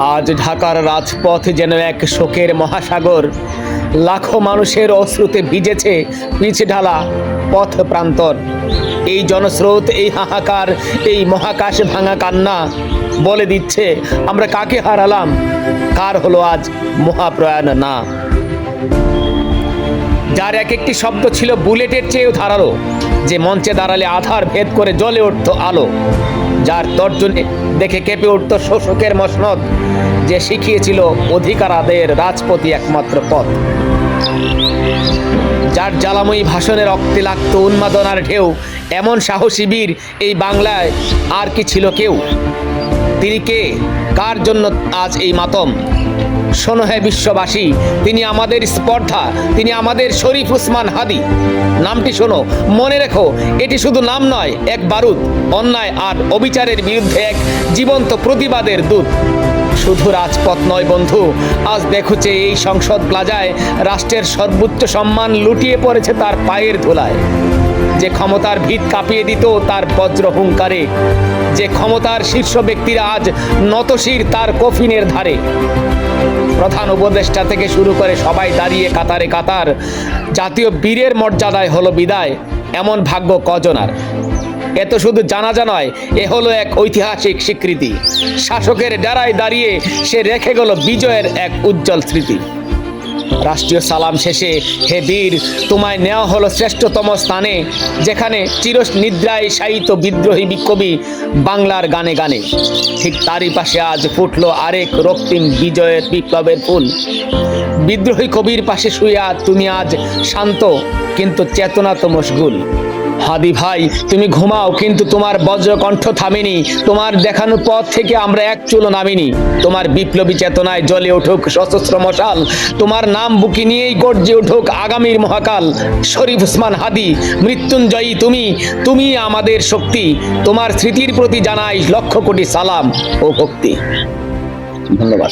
আজ ঢাকার রাজপথ যেন এক শোকের মহাসাগর। লাখো মানুষের অশ্রুতে ভিজেছে পিছ ঢালা পথ প্রান্তর। এই জনস্রোত, এই হাহাকার, এই মহাকাশ ভাঙা কান্না বলে দিচ্ছে, আমরা কাকে হারালাম? কার হলো আজ মহাপ্রয়াণ না? যার এক একটি শব্দ ছিল বুলেটের চেয়েও ধারালো, যে মঞ্চে দাঁড়ালে আধার ভেদ করে জ্বলে উঠত আলো। যার তর্জনে দেখে কেঁপে উঠত শোষকের মসনদ, যে শিখিয়েছিল অধিকারাদের রাজপতি একমাত্র পথ। যার জ্বালাময়ী ভাষণের রক্তে লাগত উন্মাদনার ঢেউ, এমন সাহসী বীর এই বাংলায় আর কি ছিল কেউ? তিনি কে? কার জন্য আজ এই মাতম? শোনো হে বিশ্ববাসী, তিনি আমাদের স্পর্ধা, তিনি আমাদের শরীফ উসমান হাদি। নামটি শোনো, মনে রেখো, এটি শুধু নাম নয়, এক বারুদ, অন্যায় আর অবিচারের বিরুদ্ধে এক জীবন্ত প্রতিবাদের দূত। শুধু রাজপথ নয় বন্ধু, আজ দেখুছে এই সংসদ প্লাজায় রাষ্ট্রের সর্বোচ্চ সম্মান লুটিয়ে পড়েছে তার পায়ের ধুলায়। যে ক্ষমতার ভিত কাঁপিয়ে দিত তার বজ্র হুঙ্কারে। যে ক্ষমতার শীর্ষ ব্যক্তিরা আজ নতশির তার কফিনের ধারে। প্রধান উপদেষ্টা থেকে শুরু করে সবাই দাঁড়িয়ে কাতারে কাতার। জাতীয় বীরের মর্যাদায় হলো বিদায়। এমন ভাগ্য কজনার এত শুধু জানাজা নয়, এ হলো এক ঐতিহাসিক স্বীকৃতি। শাসকের ডেরায় দাঁড়িয়ে সে রেখে গেল বিজয়ের এক উজ্জ্বল স্মৃতি। রাষ্ট্রীয় সালাম শেষে হে বীর, তোমায় নেওয়া হলো শ্রেষ্ঠতম স্থানে, যেখানে চির নিদ্রায় শায়িত বিদ্রোহী বিক্ষোভী বাংলার গানে গানে। ঠিক তারই পাশে আজ ফুটল আরেক রক্তিম বিজয়ের বিপ্লবের ফুল। বিদ্রোহী কবির পাশে শুয়ে তুমি আজ শান্ত, কিন্তু চেতনা তো মশগুল হাদি ভাই, তুমি ঘুমাও, কিন্তু তোমার বজ্রকণ্ঠ থামেনি। তোমার দেখানো পথ থেকে আমরা এক চুলো নামিনি। তোমার বিপ্লবী চেতনায় জ্বলে উঠুক সশস্ত্র মশাল। তোমার নাম বুকি নিয়েই গর্জে উঠুক আগামীর মহাকাল। শরীফ উসমান হাদি, মৃত্যুঞ্জয়ী তুমি তুমি আমাদের শক্তি। তোমার স্মৃতির প্রতি জানাই লক্ষ কোটি সালাম ও ভক্তি। ধন্যবাদ।